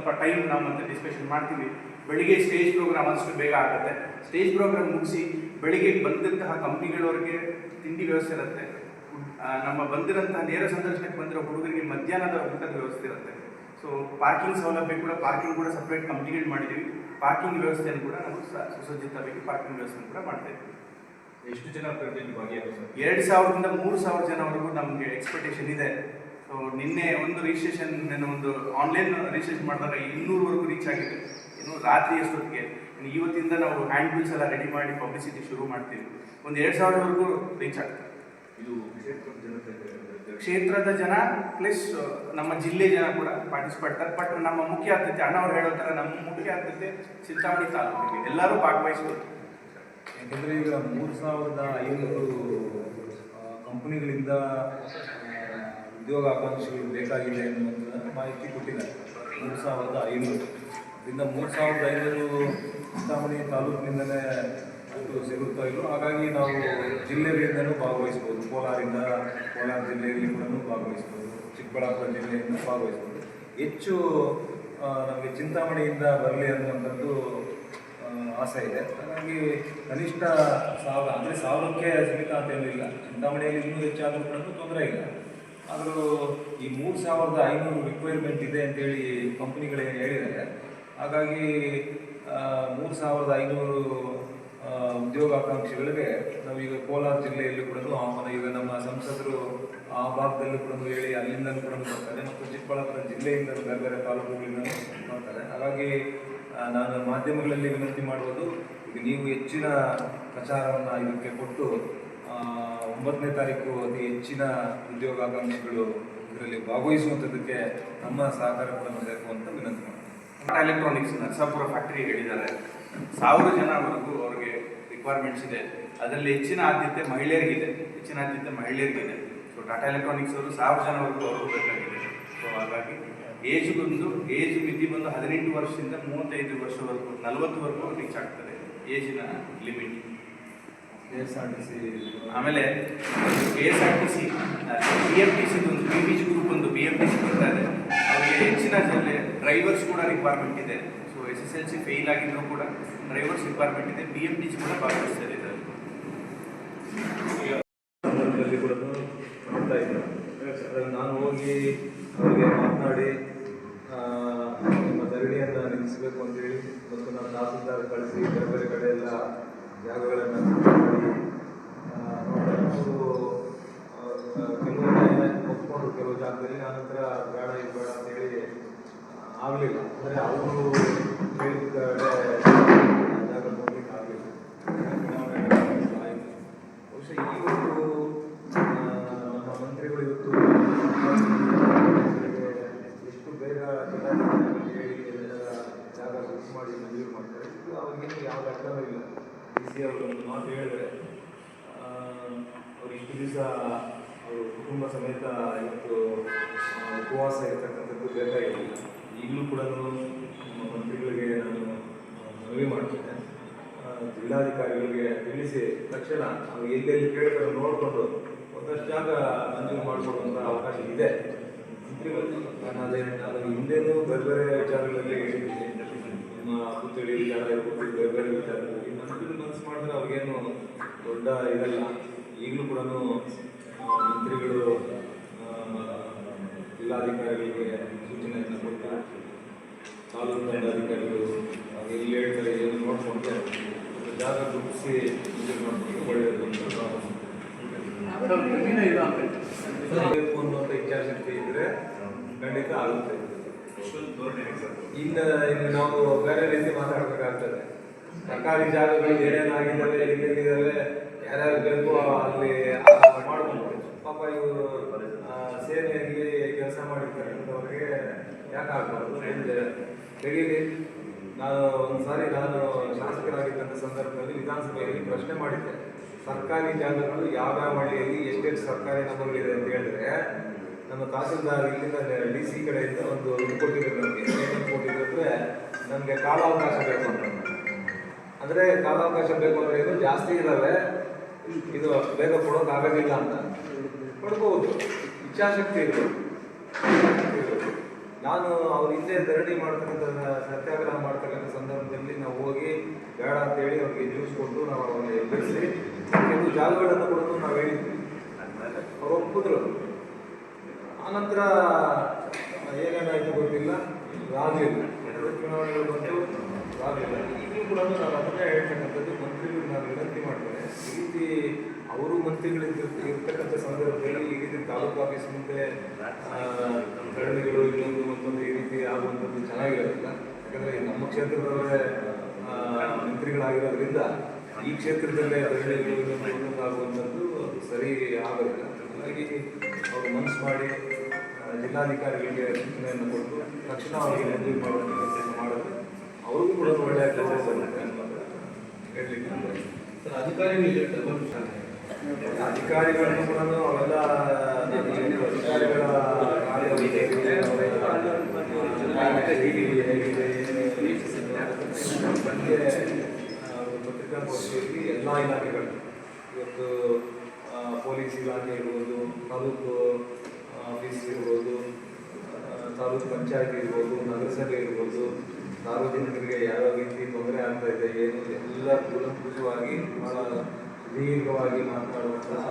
ಸ್ವಲ್ಪ ಟೈಮ್ ನಾವು ಮತ್ತೆ ಡಿಸ್ಕಷನ್ ಮಾಡ್ತೀವಿ. ಬೆಳಿಗ್ಗೆ ಸ್ಟೇಜ್ ಪ್ರೋಗ್ರಾಮ್ ಅಷ್ಟು ಬೇಗ ಆಗುತ್ತೆ. ಸ್ಟೇಜ್ ಪ್ರೋಗ್ರಾಮ್ ಮುಗಿಸಿ ಬೆಳಿಗ್ಗೆ ಬಂದಂತಹ ಕಂಪ್ನಿಗಳವರಿಗೆ ತಿಂಡಿ ವ್ಯವಸ್ಥೆ ಇರುತ್ತೆ. ನಮ್ಮ ಬಂದಿರೋಂತಹ ನೇರ ಸಂದರ್ಶನಕ್ಕೆ ಬಂದಿರೋ ಹುಡುಗರಿಗೆ ಮಧ್ಯಾಹ್ನದ ಊಟದ ವ್ಯವಸ್ಥೆ ಇರುತ್ತೆ. ಸೊ ಪಾರ್ಕಿಂಗ್ ಸೌಲಭ್ಯ ಕೂಡ ಪಾರ್ಕಿಂಗ್ ಕೂಡ ಸಪ್ರೇಟ್ ಕಂಪ್ನಿಗಳು ಮಾಡಿದ್ದೀವಿ ಪಾರ್ಕಿಂಗ್ ವ್ಯವಸ್ಥೆಯನ್ನು ಕೂಡ ನಾವು ಸುಸಜ್ಜಿತವಾಗಿ ಪಾರ್ಕಿಂಗ್ ವ್ಯವಸ್ಥೆಯನ್ನು ಕೂಡ ಮಾಡ್ತಾ ಇದ್ದೀವಿ ಎಷ್ಟು ಜನ ಪ್ರತಿನಿಧಿ ಭಾಗಿಯಾಗಿದ್ದಾರೆ ಎರಡು ಸಾವಿರದಿಂದ ಮೂರು ಸಾವಿರ ಜನವರೆಗೂ ನಮಗೆ ಎಕ್ಸ್ಪೆಕ್ಟೇಷನ್ ಇದೆ. ಸೊ ನಿನ್ನೆ ಒಂದು ರಿಜಿಸ್ಟ್ರೇಷನ್ ನಾನು ಒಂದು ಆನ್ಲೈನ್ ರಿಜಿಸ್ಟ್ರೇಷನ್ ಮಾಡಿದಾಗ ಇನ್ನೂರವರೆಗೂ ರೀಚ್ ಆಗಿದೆ ಇನ್ನು ರಾತ್ರಿ ಅಷ್ಟೊತ್ತಿಗೆ. ಇನ್ನು ಇವತ್ತಿಂದ ನಾವು ಹ್ಯಾಂಡ್ ಬಿಲ್ಸ್ ಎಲ್ಲ ರೆಡಿ ಮಾಡಿ ಪಬ್ಲಿಸಿಟಿ ಶುರು ಮಾಡ್ತೀವಿ. ಒಂದು ಎರಡು ಸಾವಿರವರೆಗೂ ರೀಚ್ ಆಗ್ತದೆ. ಇದು ಕ್ಷೇತ್ರದ ಜನ ಪ್ಲಸ್ ನಮ್ಮ ಜಿಲ್ಲೆ ಜನ ಕೂಡ ಪಾರ್ಟಿಸಿಪೇಟ್ ಬಟ್ ನಮ್ಮ ಮುಖ್ಯ ಆದ್ಯತೆ ಅಣ್ಣವ್ರು ಹೇಳೋ ಥರ ನಮ್ಮ ಮುಖ್ಯ ಆದ್ಯತೆ ಚಿಂತಾಮಣಿ ತಾಲೂಕಿಗೆ. ಎಲ್ಲರೂ ಭಾಗವಹಿಸಬೇಕು. ಯಾಕೆಂದರೆ ಈಗ ಮೂರು ಸಾವಿರದ ಐನೂರು ಕಂಪನಿಗಳಿಂದ ಉದ್ಯೋಗಾಕಾಂಕ್ಷಿಗಳು ಬೇಕಾಗಿದೆ ಎನ್ನುವಂಥದ್ದನ್ನು ಮಾಹಿತಿ ಕೊಟ್ಟಿದ್ದಾರೆ. ಮೂರು ಸಾವಿರದ ಐನೂರು. ಇದರಿಂದ ಮೂರು ಸಾವಿರದ ಐನೂರು ಚಿಂತಾಮಣಿ ತಾಲೂಕಿನಿಂದಲೇ ಸಿಗುತ್ತಾ ಇಲ್ಲೋ ಹಾಗಾಗಿ ನಾವು ಜಿಲ್ಲೆಗಳಿಂದಲೂ ಭಾಗವಹಿಸ್ಬೋದು. ಕೋಲಾರಿಂದ ಕೋಲಾರ ಜಿಲ್ಲೆಯಲ್ಲಿ ಕೂಡ ಭಾಗವಹಿಸ್ಬೋದು. ಚಿಕ್ಕಬಳ್ಳಾಪುರ ಜಿಲ್ಲೆಯಿಂದ ಭಾಗವಹಿಸ್ಬೋದು. ಹೆಚ್ಚು ನಮಗೆ ಚಿಂತಾಮಣಿಯಿಂದ ಬರಲಿ ಅನ್ನುವಂಥದ್ದು ಆಸೆ ಇದೆ. ಹಾಗಾಗಿ ಕನಿಷ್ಠ ಸಾವಿರ, ಅಂದರೆ ಸಾವಿರಕ್ಕೆ ಸೀಮಿತ ಅಂತ ಇಲ್ಲ. ಚಿಂತಾಮಣಿಯಲ್ಲಿ ಇನ್ನೂ ಹೆಚ್ಚಾದರೂ ಕೂಡ ತೊಂದರೆ ಇಲ್ಲ. ಆದರೂ ಈ ಮೂರು ಸಾವಿರದ ಐನೂರು ರಿಕ್ವೈರ್ಮೆಂಟ್ ಇದೆ ಅಂತೇಳಿ ಕಂಪ್ನಿಗಳು ಹೇಳಿದ್ದಾರೆ. ಹಾಗಾಗಿ ಮೂರು ಸಾವಿರದ ಐನೂರು ಉದ್ಯೋಗಾಕಾಂಕ್ಷಿಗಳಿಗೆ ನಾವೀಗ ಕೋಲಾರ ಜಿಲ್ಲೆಯಲ್ಲಿ ಕೂಡ ಆಹ್ವಾನ. ಈಗ ನಮ್ಮ ಸಂಸದರು ಆ ಭಾಗದಲ್ಲೂ ಕೂಡ ಹೇಳಿ ಅಲ್ಲಿಂದ ಕೂಡ ಬರ್ತಾರೆ. ಮತ್ತು ಚಿಕ್ಕಬಳ್ಳಾಪುರ ಜಿಲ್ಲೆಯಿಂದ ಬೇರೆ ಬೇರೆ ತಾಲೂಕುಗಳಿಂದ ಮಾಡ್ತಾರೆ ಹಾಗಾಗಿ ನಾನು ಮಾಧ್ಯಮಗಳಲ್ಲಿ ವಿನಂತಿ ಮಾಡುವುದು ನೀವು ಹೆಚ್ಚಿನ ಪ್ರಚಾರವನ್ನು ಇದಕ್ಕೆ ಕೊಟ್ಟು ಒಂಬತ್ತನೇ ತಾರೀಕು ಅತಿ ಹೆಚ್ಚಿನ ಉದ್ಯೋಗಾಕಾಂಕ್ಷಿಗಳು ಇದರಲ್ಲಿ ಭಾಗವಹಿಸುವಂಥದ್ದಕ್ಕೆ ನಮ್ಮ ಸಹಕಾರ ಕೂಡ ಬೇಕು ಅಂತ ವಿನಂತಿ ಮಾಡ್ತೀನಿ. ಟಾಟಾ ಎಲೆಕ್ಟ್ರಾನಿಕ್ಸ್ ನರಸಾಪುರ ಫ್ಯಾಕ್ಟ್ರಿ ಹೇಳಿದ್ದಾರೆ ಸಾವಿರ ಜನವರೆಗೂ ಅವ್ರಿಗೆ ರಿಕ್ವೈರ್ಮೆಂಟ್ಸ್ ಇದೆ. ಅದರಲ್ಲಿ ಹೆಚ್ಚಿನ ಆದ್ಯತೆ ಮಹಿಳೆಯರಿಗಿದೆ. ಹೆಚ್ಚಿನ ಆದ್ಯತೆ ಮಹಿಳೆಯರಿಗಿದೆ. ಸೊ ಟಾಟಾ ಎಲೆಕ್ಟ್ರಾನಿಕ್ಸ್ ಅವರು ಸಾವಿರ ಜನವರೆಗೂ ಅವರು ಬೇಕಾಗಿದೆ. ಸೊ ಹಾಗಾಗಿ ಏಜ್ ಬಂದು ಏಜ್ ಮಿತಿ ಬಂದು ಹದಿನೆಂಟು ವರ್ಷದಿಂದ ಮೂವತ್ತೈದು ವರ್ಷವರೆಗೂ ನಲವತ್ತುವರೆಗೂ ರೀಚ್ ಆಗ್ತದೆ. ಏಜಿನ limit K S R T ಆಮೇಲೆ K S R T C B M T ಸಿದು ಒಂದು ಬಿ ಜಿ ಗ್ರೂಪ್ ಒಂದು ಬಿ ಎಂ ಟಿ ಸಿ ಬರ್ತಾ ಇದೆ. ಅವರಿಗೆ ಹೆಚ್ಚಿನ ಜೊತೆ ಡ್ರೈವರ್ಸ್ ಕೂಡ ರಿಕ್ವೈರ್ಮೆಂಟ್ ಇದೆ. So S S L C fail ಆಗಿದ್ರು ಕೂಡ ಡ್ರೈವರ್ಸ್ ರಿಕ್ವೈರ್ಮೆಂಟ್ ಇದೆ. ಬಿ ಎಂ ಟಿ ಸಿ ಕೂಡ ಭಾಗವಹಿಸ್ತಾ ಇದೆ ಕೂಡ ನಾನು ಹೋಗಿ ಅವರಿಗೆ ಮಾತನಾಡಿ ನಿಮ್ಮ ಧರಣಿಯನ್ನು ನಿಲ್ಲಿಸಬೇಕು ಅಂತೇಳಿ ಮತ್ತು ನಾನು ತಹಸೀಲ್ದಾರ್ ಕಳಿಸಿ, ಬೇರೆ ಬೇರೆ ಕಡೆ ಎಲ್ಲ ಜಾಗಗಳನ್ನು ಕೆಲವೊಮ್ಮೆ ಒಪ್ಕೊಂಡ್ರು ಕೆಲವು ಜಾಗದಲ್ಲಿ ಆನಂತರ ಬೇಡ ಇದು ಬೇಡ ಅಂತೇಳಿ ಆಗಲಿಲ್ಲ. ಅಂದರೆ ಅವರು ಹೇಳಿದ ಜಾಗ ಹೋಗ್ಲಿಕ್ಕೆ ಆಗಲಿಲ್ಲ ಆಯಿತು ಬಹುಶಃ ಈ ಒಂದು ಆ, ನಮ್ಮ ಮಂತ್ರಿಗಳು ಇವತ್ತು ಎಷ್ಟು ಬೇಗ ಜಿಲ್ಲಾಧಿಕಾರಿಗಳಿಗೆ ಹೇಳಿ ಎಲ್ಲ ಜಾಗ ಫಿಕ್ಸ್ ಮಾಡಿ ಮಂಜೂರು ಮಾಡ್ತಾರೆ ಇದು ಅವ್ರಿಗೇನು ಯಾವ ಅರ್ಥನೂ ಇಲ್ಲ ಡಿ ಸಿ ಅವರು ಒಂದು ಮಾತು ಹೇಳಿದ್ರೆ ಆ, ಅವ್ರು ಕುಟುಂಬ ಸಮೇತ ಇವತ್ತು ಉಪವಾಸ ಇರತಕ್ಕಂಥದ್ದು ಬೇಕಾಗಿಲ್ಲ ಈಗಲೂ ಕೂಡ ನಮ್ಮ ಮಂತ್ರಿಗಳಿಗೆ ನಾನು ಮನವಿ ಮಾಡ್ತೇನೆ. ಜಿಲ್ಲಾಧಿಕಾರಿಗಳಿಗೆ ತಿಳಿಸಿ ತಕ್ಷಣ ಅವ್ರು ಎಲ್ಲೆಲ್ಲಿ ಕೇಳ್ತಾರೆ ನೋಡಿಕೊಂಡು ಒಂದಷ್ಟು ಜಾಗ ಮಂಜೂರು ಮಾಡಿಕೊಡುವಂಥ ಅವಕಾಶ ಇದೆ. ನಾನು ಹಿಂದೆನೂ ಬೇರೆ ಬೇರೆ ವಿಚಾರಗಳಲ್ಲಿ ಹೇಳಿದ್ದೀನಿ. ನಮ್ಮ ಪುತ್ಥಳಿ ವಿಚಾರ ಇರ್ಬೋದು, ಬೇರೆ ಬೇರೆ ವಿಚಾರಗಳಲ್ಲಿ. ಮನಸ್ಸು ಮಾಡಿದ್ರೆ ಅವ್ರಿಗೇನು ದೊಡ್ಡ ಇದಲ್ಲ. ಈಗಲೂ ಕೂಡ ಮಂತ್ರಿಗಳು ಜಿಲ್ಲಾಧಿಕಾರಿಗಳಿಗೆ ಸೂಚನೆಯನ್ನು ಕೊಟ್ಟು ತಾಲೂಕು ದಂಡಾಧಿಕಾರಿಗಳು ಎಲ್ಲಿ ಹೇಳ್ತಾರೆ ಏನು ನೋಡಿಕೊಂಡು ಜಾಗ ಗುರುತಿಸಿ ಮಾಡಿಕೊಂಡು ಒಳ್ಳೆಯದು ಅಂತ ನಾನು ಬೇಕು ಅನ್ನುವಂಥ ಇಚ್ಛಾಶಕ್ತಿ ಇದ್ರೆ ಖಂಡಿತ ಆಗುತ್ತೆ. ಇನ್ನು ನಾವು ಬೇರೆ ರೀತಿ ಮಾತಾಡಬೇಕಾಗ್ತದೆ. ಸರ್ಕಾರಿ ಜಾಗಗಳು ಏನೇನಾಗಿದ್ದಾವೆ ಎಲ್ಲೆಲ್ಲಿದ್ದಾವೆ ಯಾರ್ಯಾರು ಬೇಕು ಅಲ್ಲಿ ಮಾಡ್ಕೊಂಡು ಪಾಪ ಇವರು ಸೇನೆಯಲ್ಲಿ ಕೆಲಸ ಮಾಡಿದ್ದಾರೆ ಅವರಿಗೆ ಯಾಕೆ ಆಗ್ಬಾರ್ದು? ಹೇಳಿದೆ ತೆಗೀಲಿ. ನಾನು ಒಂದು ಸಾರಿ ನಾನು ಶಾಸಕರಾಗಿದ್ದಂಥ ಸಂದರ್ಭದಲ್ಲಿ ವಿಧಾನಸಭೆಯಲ್ಲಿ ಪ್ರಶ್ನೆ ಮಾಡಿದ್ದೆ. ಸರ್ಕಾರಿ ಜಾಗಗಳು ಯಾವ್ಯಾವ ಹಳ್ಳಿಯಲ್ಲಿ, ಎಷ್ಟೆಷ್ಟು ಸರ್ಕಾರಿ ನಮಗಿದೆ ಅಂತ ಹೇಳಿದ್ರೆ, ನಮ್ಮ ತಹಸೀಲ್ದಾರ್ ಇಲ್ಲಿಂದ ಡಿ ಸಿ ಕಡೆಯಿಂದ ಒಂದು ಇದು ನಮಗೆ ಕೊಟ್ಟಿದ್ರು ನಮಗೆ ಕಾಲಾವಕಾಶ ಬೇಕು ಅಂತ. ಅಂದರೆ ಕಾಲಾವಕಾಶ ಬೇಕು ಅಂದರೆ ಇದು ಜಾಸ್ತಿ ಇದ್ದಾವೆ ಇದು ಬೇಗ ಕೊಡೋಕ್ಕಾಗೋದಿಲ್ಲ ಅಂತ. ಕೊಡ್ಬೋದು. ಇಚ್ಛಾಶಕ್ತಿ ಇದು ನಾನು ಅವ್ರ ಹಿಂದೆ ಧರಣಿ ಮಾಡ್ತಕ್ಕಂಥ ಸತ್ಯಾಗ್ರಹ ಮಾಡ್ತಕ್ಕಂಥ ಸಂದರ್ಭದಲ್ಲಿ ನಾವು ಹೋಗಿ ಬೇಡ ಅಂತೇಳಿ ಅವ್ರಿಗೆ ನ್ಯೂಸ್ ಕೊಟ್ಟು ನಾವು ಅವ್ರನ್ನ ಎಬ್ಬಿಸಿ ಕೆಲವು ಜಾಗಗಳನ್ನು ಕೊಡೋದು ನಾವು ಹೇಳಿದ್ವಿ. ಅವ್ರು ಒಪ್ಪಿದ್ರು. ಆನಂತರ ಏನೇನಾಯ್ತು ಗೊತ್ತಿಲ್ಲ. ಎರಡು ಚುನಾವಣೆಗಳು ಬಂತು. ಈಗಲೂ ಕೂಡ ನಾನು ಅದನ್ನೇ ಹೇಳ್ತಕ್ಕಂಥದ್ದು ಮಂತ್ರಿಗಳು ನಾನು ವಿನಂತಿ ಮಾಡ್ತೇನೆ. ಈ ರೀತಿ ಅವರು ಮಂತ್ರಿಗಳಿಂದ ಇರ್ತಕ್ಕಂಥ ಸಂದರ್ಭದಲ್ಲಿ ಈ ರೀತಿ ತಾಲೂಕು ಆಫೀಸ್ ಮುಂದೆ ಧರಣಿಗಳು ಇನ್ನೊಂದು ಮತ್ತೊಂದು ಈ ರೀತಿ ಆಗುವಂಥದ್ದು ಚೆನ್ನಾಗಿರೋದಿಲ್ಲ ಯಾಕಂದರೆ ನಮ್ಮ ಕ್ಷೇತ್ರದವರೇ ಮಂತ್ರಿಗಳಾಗಿರೋದ್ರಿಂದ ಈ ಕ್ಷೇತ್ರದಲ್ಲೇ ಧರಣಿಗಳು ಇನ್ನೊಂದು ಸರಿ ಆಗೋದಿಲ್ಲ ಹಾಗಾಗಿ ಅವರು ಮನಸ್ಸು ಮಾಡಿ ಜಿಲ್ಲಾಧಿಕಾರಿಗಳಿಗೆ ಸೂಚನೆಯನ್ನು ಕೊಟ್ಟು ತಕ್ಷಣ ಅವರಿಗೆ ಮಂಜೂರು ಮಾಡುವಂಥ ಕೆಲಸ ಮಾಡಿದ್ರೆ ಅವ್ರಿಗೂ ಕೂಡ ಒಳ್ಳೆಯ ಕೆಲಸ ಬರುತ್ತೆ ಅನ್ನೋದು ಹೇಳಲಿಕ್ಕೆ ಅಂದ್ರೆ ಸರ್ ಅಧಿಕಾರಿಗಳಿಗೆ ಡಬಲ್ ಅಧಿಕಾರಿಗಳನ್ನು ಕೂಡ ಅವೆಲ್ಲ ಅಧಿಕಾರಿಗಳ ಬಗ್ಗೆ ಪತ್ರಿಕಾಗೋಷ್ಠಿಯಲ್ಲಿ ಎಲ್ಲ ಇಲಾಖೆಗಳು. ಇವತ್ತು ಪೊಲೀಸ್ ಇಲಾಖೆ ಇರ್ಬೋದು, ತಾಲೂಕು ಆಫೀಸ್ ಇರ್ಬೋದು ತಾಲೂಕು ಪಂಚಾಯತ್ ಇರ್ಬೋದು, ನಗರಸಭೆ ಇರ್ಬೋದು ಸಾರ್ವಜನಿಕರಿಗೆ ಯಾವ ರೀತಿ ತೊಂದರೆ ಆಗ್ತಾ ಇದೆ, ಏನು ಎಲ್ಲ ಕೂಲಂಕುಷವಾಗಿ ಬಹಳ ದೀರ್ಘವಾಗಿ ಮಾತನಾಡುವಂತಹ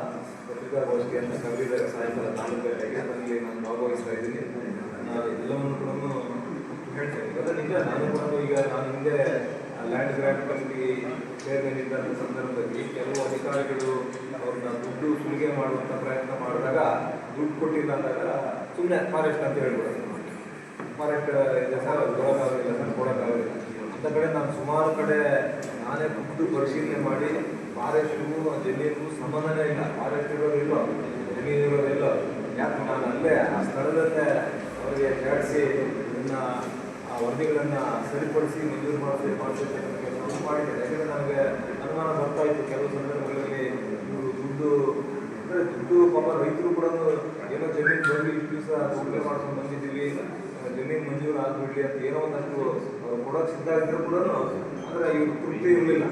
ಪತ್ರಿಕಾಗೋಷ್ಠಿಯನ್ನು ಕರೆದಿದ್ದಾರೆ ಸಾಯಂಕಾಲ ನಾಲ್ಕು ಗಂಟೆಗೆ ಅದರಲ್ಲಿ ನಾನು ಭಾಗವಹಿಸ್ತಾ ಇದ್ದೀನಿ. ನಾನು ಎಲ್ಲವನ್ನು ಕೂಡ ಹೇಳ್ತೇನೆ. ಅದರ ನಾನು ಕೂಡ ಈಗ ನಾನು ಹಿಂದೆ ಲ್ಯಾಂಡ್ ಗ್ರ್ಯಾಂಡ್ ಕಮಿಟಿ ಚೇರ್ಮನ್ ಸಂದರ್ಭದಲ್ಲಿ ಕೆಲವು ಅಧಿಕಾರಿಗಳು ಅವ್ರನ್ನ ದುಡ್ಡು ಸುಲಿಗೆ ಮಾಡುವಂಥ ಪ್ರಯತ್ನ ಮಾಡಿದಾಗ, ದುಡ್ಡು ಕೊಟ್ಟಿಲ್ಲ ಅಂದಾಗ ಸುಮ್ಮನೆ ಫಾರೆಸ್ಟ್ ಅಂತ ಹೇಳ್ಬಿಡೋದು. ಫಾರೆಸ್ಟ್ ಇದೆ ಸರ್ ಅದು ಕೊಡೋಕ್ಕಾಗಲಿಲ್ಲ ಸರ್ ಕೊಡೋಕ್ಕಾಗೋದಿಲ್ಲ ಅಂತ ಕಡೆ ನಾನು ಸುಮಾರು ಕಡೆ ನಾನೇ ಖುದ್ದು ಪರಿಶೀಲನೆ ಮಾಡಿ ಫಾರೆಸ್ಟ್ಗೂ ಜಮೀನಿಗೂ ಸಂಬಂಧನೇ ಇಲ್ಲ. ಫಾರೆಸ್ಟ್ ಇರೋದಿಲ್ಲ ಜಮೀನು ಇರೋದಿಲ್ಲ ಯಾಕೆ ನಾನು ಅಲ್ಲೇ ಆ ಸ್ಥಳದಲ್ಲೇ ಅವರಿಗೆ ಜಾಡಿಸಿ ನನ್ನ ಆ ವರದಿಗಳನ್ನು ಸರಿಪಡಿಸಿ ಮಂಜೂರು ಮಾಡಿಸಿ, ಮಾಡಿಸಿರ್ತಕ್ಕಂಥ ಕೆಲಸವನ್ನು ಯಾಕಂದರೆ ನನಗೆ ಅನುಮಾನ ಬರ್ತಾ ಇತ್ತು. ಕೆಲವು ಸಂದರ್ಭಗಳಲ್ಲಿ ಇವರು ದುಡ್ಡು, ಅಂದರೆ ದುಡ್ಡು ಪಾಪ ರೈತರು ಕೂಡ ಏನೋ ಜಮೀನು ಬಂದು ಇಷ್ಟು ದಿವಸ ಸುಲಿಗೆ ಮಾಡ್ಕೊಂಡು ಬಂದಿದ್ದೀವಿ. ಜಮೀನು ಮಂಜೂರು ಆಗ್ಬಿಡ್ಲಿ ಅಂತ ಏನೋ ಒಂದಷ್ಟು ಕೊಡೋಕೆ ಸಿದ್ಧ ಆಗಿದ್ರು ಕೂಡ ಅಂದರೆ ಇವ್ರು ತೃಪ್ತಿ ಇರಲಿಲ್ಲ.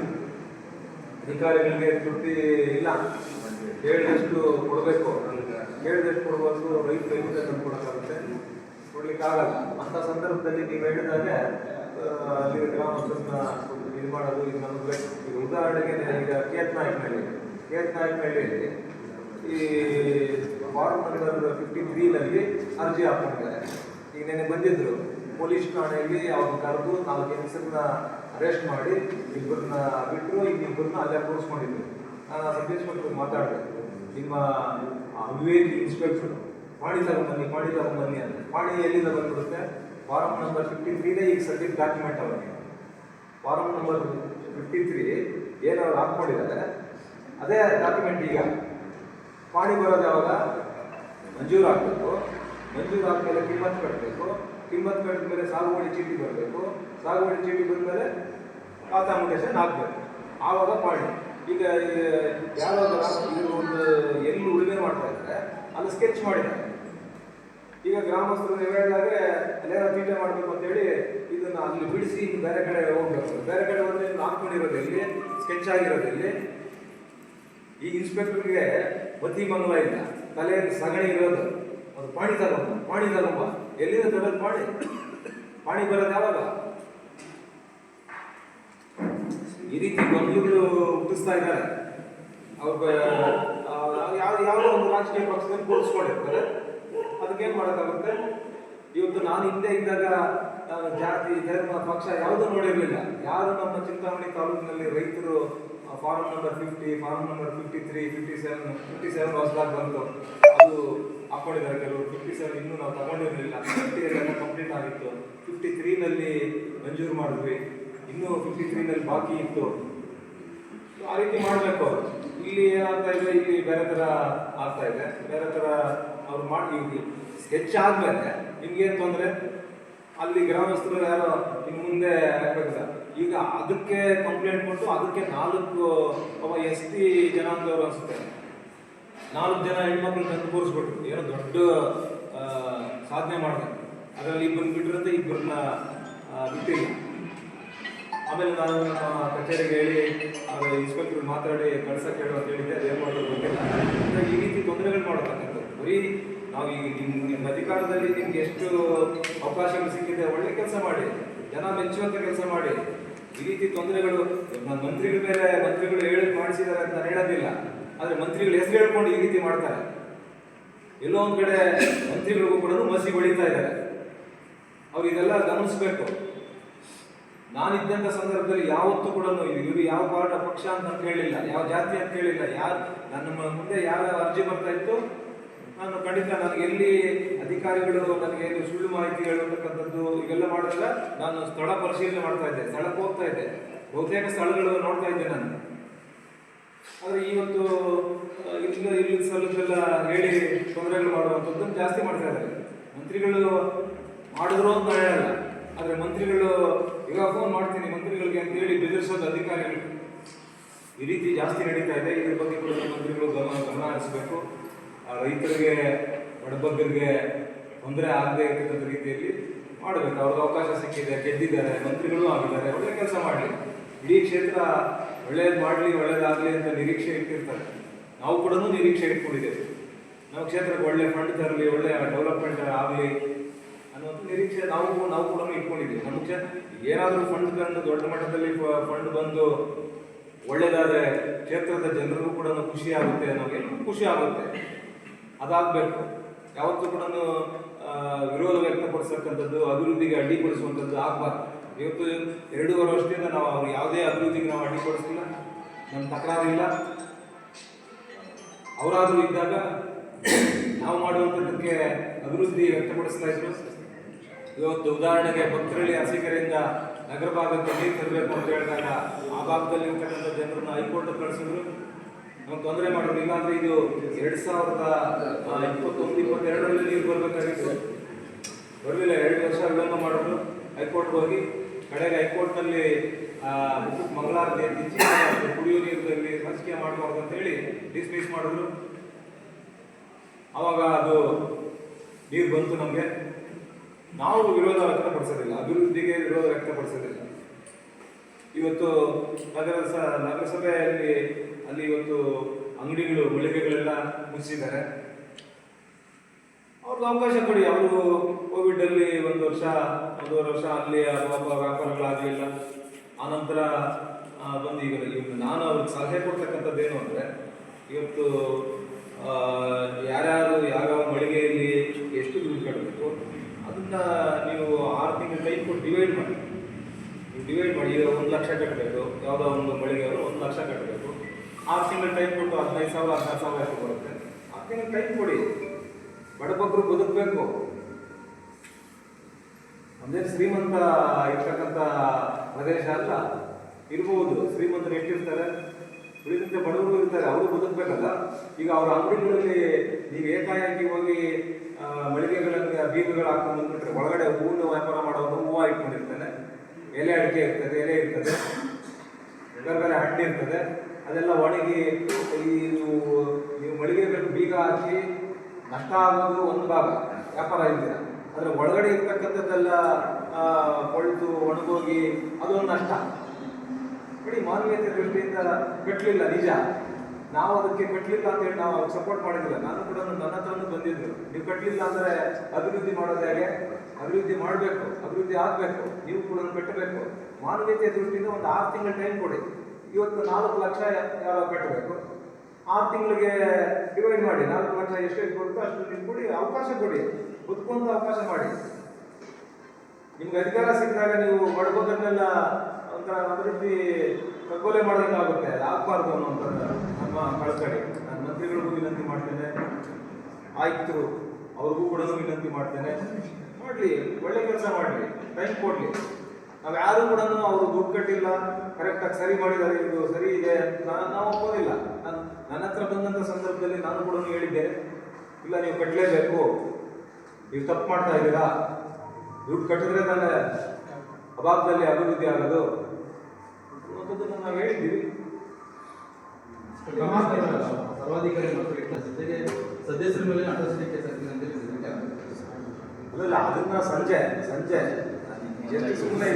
ಅಧಿಕಾರಿಗಳಿಗೆ ತೃಪ್ತಿ ಇಲ್ಲ. ಹೇಳಿದಷ್ಟು ಕೊಡಬೇಕು. ಹೇಳಿದಷ್ಟು ಕೊಡಬೇಕು. ರೈತ ರೈತ ತಂದು ಕೊಡೋಕ್ಕಾಗುತ್ತೆ. ಕೊಡ್ಲಿಕ್ಕಾಗಲ್ಲ ಅಂತ ಸಂದರ್ಭದಲ್ಲಿ ನೀವು ಹೇಳಿದಾಗ ಅಲ್ಲಿ ಗ್ರಾಮಸ್ಥರನ್ನ ಇದು ಮಾಡೋದು, ಇದು ನಮಗೆ ಈಗ ಉದಾಹರಣೆಗೆ, ಈಗ ಕೇತ್ ನಾಯಕನಹಳ್ಳಿ ಕೇತ್ ನಾಯಕನಹಳ್ಳಿಯಲ್ಲಿ ಈ ಫಾರ್ಮ್ ನಂಬರ್ ಫಿಫ್ಟಿ ತ್ರೀನಲ್ಲಿ ಅರ್ಜಿ ಹಾಕೊಂಡಿದ್ದಾರೆ ಈಗ ನೆನೆ ಬಂದಿದ್ರು. ಪೊಲೀಸ್ ಠಾಣೆಯಲ್ಲಿ ಅವ್ರನ್ನ ಕರೆದು ನಾಲ್ಕು ಹೆಂಗಸರನ್ನ ಅರೆಸ್ಟ್ ಮಾಡಿ ಇಬ್ಬರನ್ನ ಬಿಟ್ಟರು ಇನ್ನಿಬ್ಬರನ್ನ ಅಲ್ಲೇ ಕೂರಿಸ್ಕೊಂಡಿದ್ರು. ನಾನು ಸಬ್ ಇನ್ಸ್ಪೆಕ್ಟರ್ ಮಾತಾಡಿದೆ, ನಿಮ್ಮ ವಿವೇಕ್ ಇನ್ಸ್ಪೆಕ್ಟರ್ ಪಾಣಿ ತಗೊಂಬನ್ನಿ ಪಾಣಿ ತಗೊಂಬನ್ನಿ ಅಂತ. ಪಾಣಿ ಎಲ್ಲಿಂದ ಬಂದ್ಬಿಡುತ್ತೆ? ಫಾರಂ ನಂಬರ್ ಫಿಫ್ಟಿ ತ್ರೀನೇ ಈಗ ಸದ್ಯಕ್ಕೆ ಡಾಕ್ಯುಮೆಂಟ್ ಅವನಿ. ಫಾರಂ ನಂಬರ್ ಫಿಫ್ಟಿ ತ್ರೀ ಏನು ಅವ್ರು ಹಾಕ್ಕೊಂಡಿದ್ದಾರೆ, ಅದೇ ಡಾಕ್ಯುಮೆಂಟ್ ಈಗ. ಪಾಣಿ ಬರೋದು ಯಾವಾಗ? ಮಂಜೂರು ಆಗಬೇಕು ಮಂಜೂರು ಆದಮೇಲೆ ಕಿಮ್ಮತ್ ಕಟ್ಟಬೇಕು ಕಿಮ್ಮತ್ ಕಟ್ಟಿದ ಮೇಲೆ ಸಾಗುವಳಿ ಚೀಟಿ ಬರಬೇಕು. ಸಾಗುವಳಿ ಚೀಟಿ ಬಂದಮೇಲೆ ಖಾತಾ ಮುಟೇಶನ್ ಹಾಕಬೇಕು ಆವಾಗ ಪಾಳಿ ಈಗ ಯಾರಾದರೂ ಒಂದು ಎಲ್ಲಿ ಉಳುಮೆ ಮಾಡ್ತಾ ಇದ್ದಾರೆ ಅಲ್ಲಿ ಸ್ಕೆಚ್ ಮಾಡಿದ್ದಾರೆ. ಈಗ ಗ್ರಾಮಸ್ಥರು ಹೇಳಿದಾಗೆ ಅಲ್ಲೇನೋ ತೀಟೆ ಮಾಡಬೇಕು ಅಂತೇಳಿ ಇದನ್ನು ಅಲ್ಲಿ ಬಿಡಿಸಿ ಬೇರೆ ಕಡೆ ಹೋಗ್ಬೇಕು. ಬೇರೆ ಕಡೆ ಹೋದ್ರೆ ಎಲ್ಲಿ ಸ್ಕೆಚ್ ಆಗಿರೋದು ಎಲ್ಲಿ ಈ ಇನ್ಸ್ಪೆಕ್ಟರ್ಗೆ ಬತ್ತಿ ಮಂಗಲ ಇಲ್ಲ. ತಲೆಯಲ್ಲಿ ಸಗಣಿ ಇರೋದು. ಒಂದು ಪಾಣಿ ತಗೊಂಬ ಎಲ್ಲಿಂದ ತರೋದು ಪಾಣಿ ಪಾಣಿ ಬರೋದು ಯಾವಾಗ? ಈ ರೀತಿ ಗೊಂದಲಗಳು ಹುಟ್ಟಿಸ್ತಾ ಇದ್ದಾರೆ. ಅವ್ರ ಯಾವ ಯಾವುದೋ ಒಂದು ರಾಜಕೀಯ ಪಕ್ಷದಲ್ಲಿ ಕೂರಿಸ್ಕೊಂಡಿರ್ತಾರೆ. ಅದಕ್ಕೇನು ಮಾಡೋಕ್ಕಾಗುತ್ತೆ? ಇವತ್ತು ನಾನು ಹಿಂದೆ ಇದ್ದಾಗ ಜಾತಿ, ಧರ್ಮ, ಪಕ್ಷ ಯಾವುದೂ ನೋಡಿರಲಿಲ್ಲ. ಯಾರು ನಮ್ಮ ಚಿಂತಾಮಣಿ ತಾಲೂಕಿನಲ್ಲಿ ರೈತರು form number fifty form number fifty three fifty seven fifty seven ಹೊಸದಾಗಿ ಬಂತು. ಅದು ಹಾಕೊಂಡಿದ್ದಾರೆ ಕೆಲವರು. ಫಿಫ್ಟಿ ಸೆವೆನ್ ಇನ್ನೂ ನಾವು ತಗೊಂಡಿರಲಿಲ್ಲ. ಫಿಫ್ಟಿ ಎಲ್ಲ ಕಂಪ್ಲೀಟ್ ಆಗಿತ್ತು. ಫಿಫ್ಟಿ ತ್ರೀನಲ್ಲಿ ಮಂಜೂರು ಮಾಡಿದ್ವಿ. ಇನ್ನೂ ಫಿಫ್ಟಿ ತ್ರೀನಲ್ಲಿ ಬಾಕಿ ಇತ್ತು. ಆ ರೀತಿ ಮಾಡಬೇಕು ಇಲ್ಲಿ ಏನಾಗ್ತಾ ಇದೆ? ಇಲ್ಲಿ ಬೇರೆ ಥರ ಆಗ್ತಾ ಇದೆ. ಬೇರೆ ಥರ ಅವ್ರು ಮಾಡಿ ಸ್ಕೆಚ್ ಆದ್ಮೇಲೆ ನಿಮ್ಗೇನು ತೊಂದರೆ? ಅಲ್ಲಿ ಗ್ರಾಮಸ್ಥರು ಯಾರೋ ಇನ್ನು ಮುಂದೆ ಆಗ್ಬೇಕಲ್ಲ ಈಗ ಅದಕ್ಕೆ ಕಂಪ್ಲೇಂಟ್ ಕೊಟ್ಟು ಅದಕ್ಕೆ ನಾಲ್ಕು ಎಸ್ ಟಿ ಜನಾಂಗದವರು ಅನಿಸುತ್ತೆ. ನಾಲ್ಕು ಜನ ಹೆಣ್ಮಕ್ಳು ತಂದು ಕೂರಿಸ್ಬಿಟ್ರು. ಏನೋ ದೊಡ್ಡ ಸಾಧನೆ ಮಾಡಿದೆ ಅದರಲ್ಲಿ ಇಬ್ಬರನ್ನ ಬಿಟ್ಟಿರುತ್ತೆ ಇಬ್ಬರನ್ನ ಬಿಟ್ಟಿಲ್ಲ. ಆಮೇಲೆ ನಾನು ಕಚೇರಿಗೆ ಹೇಳಿ ಅದು ಇನ್ಸ್ಪೆಕ್ಟರ್ ಮಾತಾಡಿ ಕಳ್ಸಕ್ಕೆ ಹೇಳು ಅಂತ ಹೇಳಿದ್ದೆ. ಅದೇನು ಮಾಡೋದು ಗೊತ್ತಿಲ್ಲ. ಈ ರೀತಿ ತೊಂದರೆಗಳು ಮಾಡತಕ್ಕಂಥದ್ದು. ಬರೀ ನಾವು ಈಗ ನಿಮ್ಮ ನಿಮ್ಮ ಅಧಿಕಾರದಲ್ಲಿ ನಿಮ್ಗೆ ಎಷ್ಟು ಅವಕಾಶಗಳು ಸಿಕ್ಕಿದೆ, ಒಳ್ಳೆ ಕೆಲಸ ಮಾಡಿ. ಜನ ಮೆಚ್ಚುವಂಥ ಕೆಲಸ ಮಾಡಿ. ಈ ರೀತಿ ತೊಂದರೆಗಳು ಮಂತ್ರಿಗಳ ಮೇಲೆ ಮಂತ್ರಿಗಳು ಹೇಳಿ ಮಾಡಿಸಿದ್ದಾರೆ ಅಂತ ಹೇಳೋದಿಲ್ಲ. ಆದರೆ ಮಂತ್ರಿಗಳು ಹೆಸರು ಹೇಳ್ಕೊಂಡು ಈ ರೀತಿ ಮಾಡ್ತಾರೆ. ಎಲ್ಲೋ ಒಂದು ಕಡೆ ಮಂತ್ರಿಗಳಿಗೂ ಕೂಡ ಮಸಿ ಹೊಡಿತಾ ಇದ್ದಾರೆ. ಅವ್ರು ಇದೆಲ್ಲ ಗಮನಿಸಬೇಕು. ನಾನಿದ್ದಂಥ ಸಂದರ್ಭದಲ್ಲಿ ಯಾವತ್ತೂ ಕೂಡ ಇವರು ಯಾವ ಪಾರ್ಟ ಪಕ್ಷ ಅಂತ ನಾನು ಯಾವ ಜಾತಿ ಅಂತ ಕೇಳಿಲ್ಲ, ಯಾರು ನನ್ನ ಮುಂದೆ ಯಾವ ಅರ್ಜಿ ಬರ್ತಾ ಇತ್ತು ನಾನು ಖಂಡಿತ ನನಗೆ ಎಲ್ಲಿ ಅಧಿಕಾರಿಗಳು ನನಗೆ ಏನು ಸುಳ್ಳು ಮಾಹಿತಿ ಹೇಳತಕ್ಕಂಥದ್ದು ಇವೆಲ್ಲ ಮಾಡಿದಾಗ ನಾನು ಸ್ಥಳ ಪರಿಶೀಲನೆ ಮಾಡ್ತಾ ಇದ್ದೆ, ಸ್ಥಳಕ್ಕೆ ಹೋಗ್ತಾ ಇದ್ದೆ. ಬಹುತೇಕ ಸ್ಥಳಗಳು ನೋಡ್ತಾ ಇದ್ದೆ ನಾನು. ಆದರೆ ಇವತ್ತು ಒಂದು ಇಲ್ಲ ಸ್ವಲ್ಪೆಲ್ಲ ಹೇಳಿ ತೊಂದರೆಗಳು ಮಾಡುವಂಥದ್ದನ್ನು ಜಾಸ್ತಿ ಮಾಡ್ತಾ ಇದ್ದಾರೆ. ಮಂತ್ರಿಗಳು ಮಾಡಿದ್ರು ಅಂತ ಹೇಳಲ್ಲ, ಆದರೆ ಮಂತ್ರಿಗಳು, ಈಗ ಫೋನ್ ಮಾಡ್ತೀನಿ ಮಂತ್ರಿಗಳಿಗೆ ಅಂತ ಹೇಳಿ ಬೆದರಿಸೋದು ಅಧಿಕಾರಿಗಳು. ಈ ರೀತಿ ಜಾಸ್ತಿ ನಡೀತಾ ಇದೆ, ಇದ್ರ ಬಗ್ಗೆ ಕೂಡ ಮಂತ್ರಿಗಳು ಗಮನ ಗಮನ ಹರಿಸಬೇಕು. ರೈತರಿಗೆ, ಬಡಬಗ್ಗರಿಗೆ ತೊಂದರೆ ಆಗದೇ ಇರ್ತಕ್ಕಂಥ ರೀತಿಯಲ್ಲಿ ಮಾಡಬೇಕು. ಅವ್ರಿಗೆ ಅವಕಾಶ ಸಿಕ್ಕಿದೆ, ಗೆದ್ದಿದ್ದಾರೆ, ಮಂತ್ರಿಗಳು ಆಗಿದ್ದಾರೆ, ಒಳ್ಳೆ ಕೆಲಸ ಮಾಡಲಿ. ಇಡೀ ಕ್ಷೇತ್ರ ಒಳ್ಳೇದು ಮಾಡಲಿ, ಒಳ್ಳೇದಾಗಲಿ ಅಂತ ನಿರೀಕ್ಷೆ ಇಟ್ಟಿರ್ತಾರೆ. ನಾವು ಕೂಡ ನಿರೀಕ್ಷೆ ಇಟ್ಕೊಂಡಿದ್ದೇವೆ. ನಮ್ಮ ಕ್ಷೇತ್ರಕ್ಕೆ ಒಳ್ಳೆ ಫಂಡ್ ತರಲಿ, ಒಳ್ಳೆ ಡೆವಲಪ್ಮೆಂಟ್ ಆಗಲಿ ಅನ್ನೋದು ನಿರೀಕ್ಷೆ ನಾವು ನಾವು ಕೂಡ ಇಟ್ಕೊಂಡಿದ್ದೀವಿ. ನಮ್ಮ ಕ್ಷೇತ್ರ ಏನಾದರೂ ಫಂಡ್ ತಂದು ದೊಡ್ಡ ಮಟ್ಟದಲ್ಲಿ ಫಂಡ್ ಬಂದು ಒಳ್ಳೇದಾದರೆ ಕ್ಷೇತ್ರದ ಜನರಿಗೂ ಕೂಡ ಖುಷಿ ಆಗುತ್ತೆ ನಮಗೆಲ್ಲರಿಗೂ ಖುಷಿ ಆಗುತ್ತೆ. ಅದಾಗಬೇಕು. ಯಾವತ್ತೂ ಕೂಡ ವಿರೋಧ ವ್ಯಕ್ತಪಡಿಸ್ತಕ್ಕಂಥದ್ದು ಅಭಿವೃದ್ಧಿಗೆ ಅಡ್ಡಿಪಡಿಸುವಂಥದ್ದು ಆಗಬಾರ್ದು. ಇವತ್ತು ಎರಡೂವರೆ ವರ್ಷದಿಂದ ನಾವು ಅವ್ರಿಗೆ ಯಾವುದೇ ಅಭಿವೃದ್ಧಿಗೆ ನಾವು ಅಡ್ಡಿಪಡಿಸ್ತಿಲ್ಲ ನಮ್ಮ ತಕರಾರಿಲ್ಲ ಅವರಾದರೂ ಇದ್ದಾಗ ನಾವು ಮಾಡುವಂಥದ್ದಕ್ಕೆ ಅಭಿವೃದ್ಧಿ ವ್ಯಕ್ತಪಡಿಸ್ತಾ ಇದ್ರು. ಇವತ್ತು ಉದಾಹರಣೆಗೆ ಭಕ್ತರಳ್ಳಿ ಅಸಿಕರಿಂದ ನಗರ ಭಾಗಕ್ಕೆ ನೀರು ತರಬೇಕು ಅಂತ ಹೇಳಿದಾಗ ಆ ಭಾಗದಲ್ಲಿ ಇರ್ತಕ್ಕಂಥ ಜನರನ್ನು ಹೈಕೋರ್ಟ್ ಕಳಿಸಿದ್ರು. ನಮ್ಗೆ ತೊಂದರೆ ಇಲ್ಲ ಅಂದ್ರೆ ಇದು ಎರಡ್ ಸಾವಿರದ ಇಪ್ಪತ್ತೊಂದು, ಇಪ್ಪತ್ತೆರಡರಲ್ಲಿ ನೀರು ಬರಬೇಕಾಗಿತ್ತು. ಬರಲಿಲ್ಲ, ಎರಡು ವರ್ಷ ವಿಳಂಬ ಮಾಡಿದ್ರು. ಹೈಕೋರ್ಟ್ ಹೋಗಿ, ಕಡೆಗೆ ಹೈಕೋರ್ಟ್ನಲ್ಲಿ ಎತ್ತಿಚ್ಚಿ ಕುಡಿಯೋ ನೀರಿನಲ್ಲಿ ರಾಜಕೀಯ ಮಾಡಬಾರ್ದು ಅಂತ ಹೇಳಿ ಡಿಸ್ಮಿಸ್ ಮಾಡಿದ್ರು. ಅವಾಗ ಅದು ನೀರು ಬಂತು ನಮಗೆ. ನಾವು ವಿರೋಧ ವ್ಯಕ್ತಪಡಿಸೋದಿಲ್ಲ, ಅಭಿವೃದ್ಧಿಗೆ ವಿರೋಧ ವ್ಯಕ್ತಪಡಿಸೋದಿಲ್ಲ. ಇವತ್ತು ನಗರ ನಗರಸಭೆಯಲ್ಲಿ ಅಲ್ಲಿ ಇವತ್ತು ಅಂಗಡಿಗಳು ಮಳಿಗೆಗಳೆಲ್ಲ ಮುಚ್ಚಿದ್ದಾರೆ. ಅವ್ರಿಗೆ ಅವಕಾಶ ಕೊಡಿ. ಅವರು ಕೋವಿಡ್ ಅಲ್ಲಿ ಒಂದು ವರ್ಷ, ಒಂದೂವರೆ ವರ್ಷ ಅಲ್ಲಿ ಪಾಪ ವ್ಯಾಪಾರಗಳಾಗಲಿಲ್ಲ ಆನಂತರ ಬಂದು ಈಗ ನಾನು ಅವ್ರಿಗೆ ಸಲಹೆ ಕೊಡ್ತಕ್ಕಂಥದ್ದು ಏನು ಅಂದರೆ, ಇವತ್ತು ಯಾರ್ಯಾರು ಯಾವ್ಯಾವ ಮಳಿಗೆಯಲ್ಲಿ ಎಷ್ಟು ದುಡ್ಡು ಕಟ್ಟಬೇಕು ಅದನ್ನ ನೀವು ಆರು ತಿಂಗಳ ಟೈಮ್ ಕೊಟ್ಟು ಡಿವೈಡ್ ಮಾಡಿ. ನೀವು ಡಿವೈಡ್ ಮಾಡಿ, ಈಗ ಒಂದು ಲಕ್ಷ ಕಟ್ಟಬೇಕು ಯಾವುದೋ ಒಂದು ಮಳಿಗೆಯವರು ಒಂದು ಲಕ್ಷ ಕಟ್ಟಬೇಕು ಆರು ತಿಂಗಳು ಟೈಮ್ ಕೊಟ್ಟು ಹದಿನೈದು ಸಾವಿರ, ಹದಿನಾರು ಸಾವಿರ ಎಷ್ಟು ಬರುತ್ತೆ ಆರು ತಿಂಗಳು ಟೈಮ್ ಕೊಡಿ. ಬಡಬಗ್ರು ಬದುಕಬೇಕು. ಅಂದರೆ ಶ್ರೀಮಂತ ಇರ್ತಕ್ಕಂಥ ಪ್ರದೇಶ ಅಲ್ಲ. ಇರ್ಬೋದು. ಶ್ರೀಮಂತರು ಎಷ್ಟಿರ್ತಾರೆ? ಉಳಿದಂತೆ ಬಡವರು ಇರ್ತಾರೆ. ಅವರು ಬದುಕಬೇಕಲ್ಲ. ಈಗ ಅವರ ಅಂಗಡಿಗಳಲ್ಲಿ ನೀವು ಏಕಾಏಕಿ ಹೋಗಿ ಮಳಿಗೆಗಳಲ್ಲಿ ಬೀಗಗಳು ಹಾಕೊಂಡು ಬಂದ್ಬಿಟ್ರೆ ಒಳಗಡೆ ಹೂವಿನ ವ್ಯಾಪಾರ ಮಾಡೋದು ಹೂವು ಇಟ್ಕೊಂಡಿರ್ತಾನೆ. ಎಲೆ ಅಡಿಕೆ ಇರ್ತದೆ, ಎಲೆ ಇರ್ತದೆ. ಬೇರೆ ಬೇರೆ ಹಣ್ಣು ಇರ್ತದೆ. ಅದೆಲ್ಲ ಒಣಗಿ ಈ ನೀವು ಮಳಿಗೆಗಳಿಗೆ ಬೀಗ ಹಾಕಿ ನಷ್ಟ ಆಗೋದು ಒಂದು ಭಾಗ, ವ್ಯಾಪಾರ ಇದೆ ಅದರ ಒಳಗಡೆ ಇರ್ತಕ್ಕಂಥದ್ದೆಲ್ಲ ಕೊಳ್ತು ಒಣಗೋಗಿ, ಅದೊಂದು ನಷ್ಟ. ಬಿಡಿ ಮಾನವೀಯತೆ ದೃಷ್ಟಿಯಿಂದ ಕಟ್ಟಲಿಲ್ಲ ನಿಜ. ನಾವು ಅದಕ್ಕೆ ಕಟ್ಟಲಿಲ್ಲ ಅಂತ ಹೇಳಿ ನಾವು ಸಪೋರ್ಟ್ ಮಾಡಿದಿಲ್ಲ ನಾನು ಕೂಡ ನನ್ನ ಹತ್ರನೂ ಬಂದಿದ್ದರು ನೀವು ಕಟ್ಟಲಿಲ್ಲ ಅಂದರೆ ಅಭಿವೃದ್ಧಿ ಮಾಡೋದು ಹೇಗೆ? ಅಭಿವೃದ್ಧಿ ಮಾಡಬೇಕು, ಅಭಿವೃದ್ಧಿ ಆಗಬೇಕು. ನೀವು ಕೂಡ ಕಟ್ಟಬೇಕು ಮಾನವೀಯತೆ ದೃಷ್ಟಿಯಿಂದ ಒಂದು ಆರು ತಿಂಗಳ ಟೈಮ್ ಕೊಡಿ. ಇವತ್ತು ನಾಲ್ಕು ಲಕ್ಷ ಯಾರೋ ಕಟ್ಟಬೇಕು. ಆರು ತಿಂಗಳಿಗೆ ಡಿವೈಡ್ ಮಾಡಿ, ನಾಲ್ಕು ಲಕ್ಷ ಎಷ್ಟು ಬರುತ್ತೋ ಅಷ್ಟು ನೀವು ಕೊಡಿ, ಅವಕಾಶ ಕೊಡಿ ಬದುಕುವಂತ ಅವಕಾಶ ಮಾಡಿ. ನಿಮ್ಗೆ ಅಧಿಕಾರ ಸಿಕ್ಕಿದಾಗ ನೀವು ಬಡಬೋದನ್ನೆಲ್ಲ ಒಂಥರ ಅಭಿವೃದ್ಧಿ ಕಗ್ಗೊಲೆ ಮಾಡೋದಕ್ಕಾಗುತ್ತೆ ಆಗಬಾರ್ದು ಅನ್ನೋಂಥದ್ದು ನಮ್ಮ ಕಳಕಳಿ. ನಾನು ಮಂತ್ರಿಗಳಿಗೂ ವಿನಂತಿ ಮಾಡ್ತೇನೆ. ಆಯ್ತು ಅವ್ರಿಗೂ ಕೂಡ ವಿನಂತಿ ಮಾಡ್ತೇನೆ. ಮಾಡಲಿ, ಒಳ್ಳೆ ಕೆಲಸ ಮಾಡಲಿ, ಟೈಮ್ ಕೊಡಲಿ. ನಾವು ಯಾರು ಕೂಡ ಅವರು ದುಡ್ಡು ಕಟ್ಟಿಲ್ಲ ಕರೆಕ್ಟಾಗಿ ಸರಿ ಮಾಡಿದ್ದಾರೆ ಇದು ಸರಿ ಇದೆ ಅಂತ ನಾವು ಒಪ್ಪೋದಿಲ್ಲ. ನಾನು ನನ್ನ ಹತ್ರ ಬಂದಂಥ ಸಂದರ್ಭದಲ್ಲಿ ನಾನು ಕೂಡ ಹೇಳಿದ್ದೆ ಇಲ್ಲ ನೀವು ಕಟ್ಟಲೇಬೇಕು ನೀವು ತಪ್ಪು ಮಾಡ್ತಾ ಇದ್ದೀರಾ? ದುಡ್ಡು ಕಟ್ಟಿದ್ರೆ ತಾನೇ ಅಭಾವದಲ್ಲಿ ಅಭಿವೃದ್ಧಿ ಆಗೋದು. ಅನ್ನೋದನ್ನು ನಾವು ಹೇಳಿದ್ದೀವಿ ಸರ್ವಾಧಿಕಾರಿ ಮತ್ತು ವ್ಯಕ್ತಿ ಜೊತೆಗೆ ಸದಸ್ಯರ ಮೇಲೆ. ಅದನ್ನ ಸಂಜೆ ಸಂಜೆ. ಸುಮ್ಮನೆ